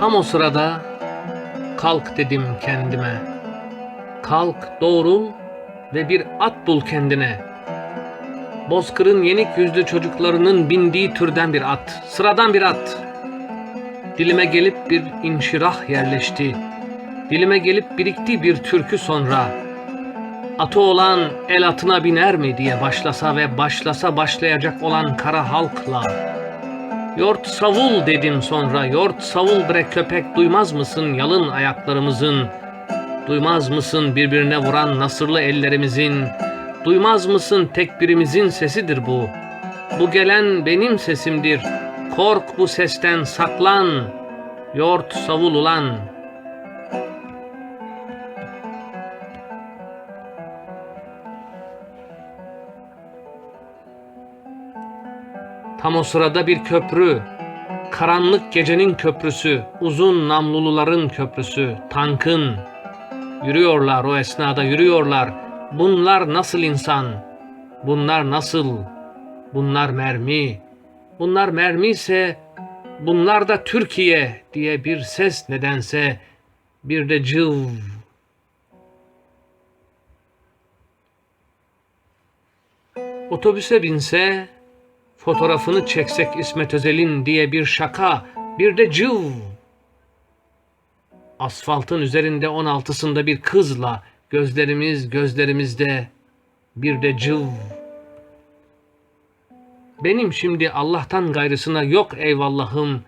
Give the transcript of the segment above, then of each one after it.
Tam o sırada kalk dedim kendime. Kalk doğrul ve bir at bul kendine. Bozkır'ın yenik yüzlü çocuklarının bindiği türden bir at, sıradan bir at. Dilime gelip bir inşirah yerleşti. Dilime gelip birikti bir türkü sonra. Atı olan el atına biner mi diye başlasa ve başlasa başlayacak olan kara halkla. Yort savul dedim sonra, yort savul bre köpek duymaz mısın yalın ayaklarımızın? Duymaz mısın birbirine vuran nasırlı ellerimizin? Duymaz mısın tek birimizin sesidir bu? Bu gelen benim sesimdir. Kork bu sesten saklan. Yort savul ulan. Tam o sırada bir köprü, karanlık gecenin köprüsü, uzun namluluların köprüsü, tankın. Yürüyorlar o esnada yürüyorlar. Bunlar nasıl insan? Bunlar nasıl? Bunlar mermi. Bunlar mermi ise bunlar da Türkiye diye bir ses nedense bir de cıv. Otobüse binse fotoğrafını çeksek İsmet Özel'in diye bir şaka, bir de cıv. Asfaltın üzerinde on altısında bir kızla gözlerimiz gözlerimizde bir de cıv. Benim şimdi Allah'tan gayrısına yok eyvallahım.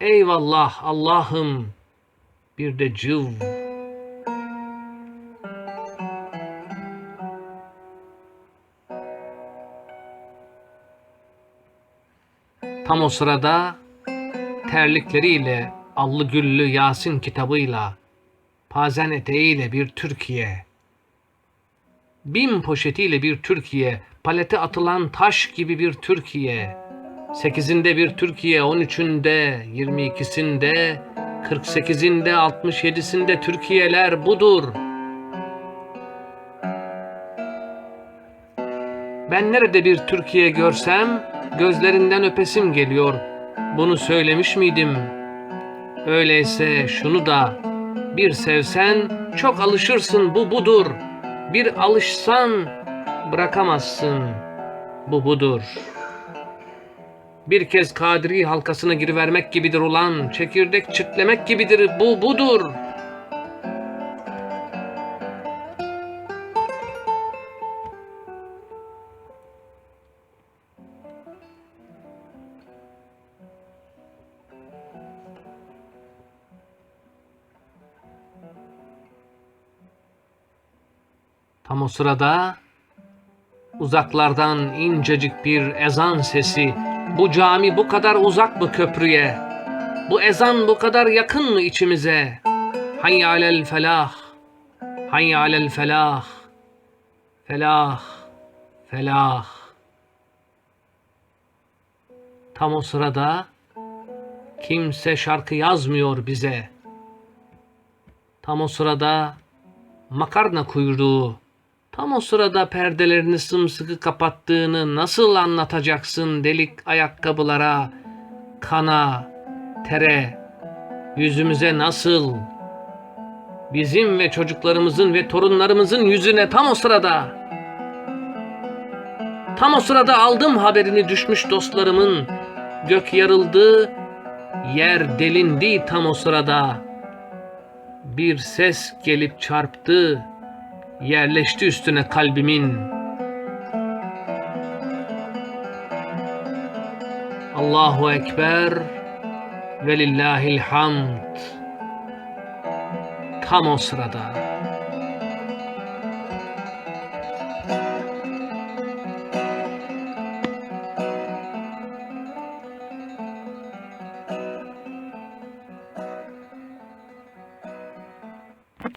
Eyvallah Allah'ım. Bir de cıv. Tam o sırada terlikleriyle allı güllü Yasin kitabıyla pazen eteğiyle bir Türkiye bin poşetiyle bir Türkiye palete atılan taş gibi bir Türkiye sekizinde bir Türkiye on üçünde yirmi ikisinde kırk sekizinde altmış yedisinde Türkiyeler budur. Ben nerede bir Türkiye görsem gözlerinden öpesim geliyor. Bunu söylemiş miydim? Öyleyse şunu da bir sevsen çok alışırsın bu budur. Bir alışsan bırakamazsın. Bu budur. Bir kez Kadri halkasına girivermek gibidir ulan. Çekirdek çitlemek gibidir. Bu budur. Tam o sırada uzaklardan incecik bir ezan sesi. Bu cami bu kadar uzak mı köprüye? Bu ezan bu kadar yakın mı içimize? Hayy alel felah. Hayy alel felah. Felah. Felah. Tam o sırada kimse şarkı yazmıyor bize. Tam o sırada makarna kuyruğu Tam o sırada perdelerini sımsıkı kapattığını nasıl anlatacaksın delik ayakkabılara, kana, tere, yüzümüze nasıl? Bizim ve çocuklarımızın ve torunlarımızın yüzüne tam o sırada. Tam o sırada aldım haberini düşmüş dostlarımın. Gök yarıldı, yer delindi tam o sırada. Bir ses gelip çarptı yerleşti üstüne kalbimin. Allahu Ekber ve lillahil hamd. Tam o sırada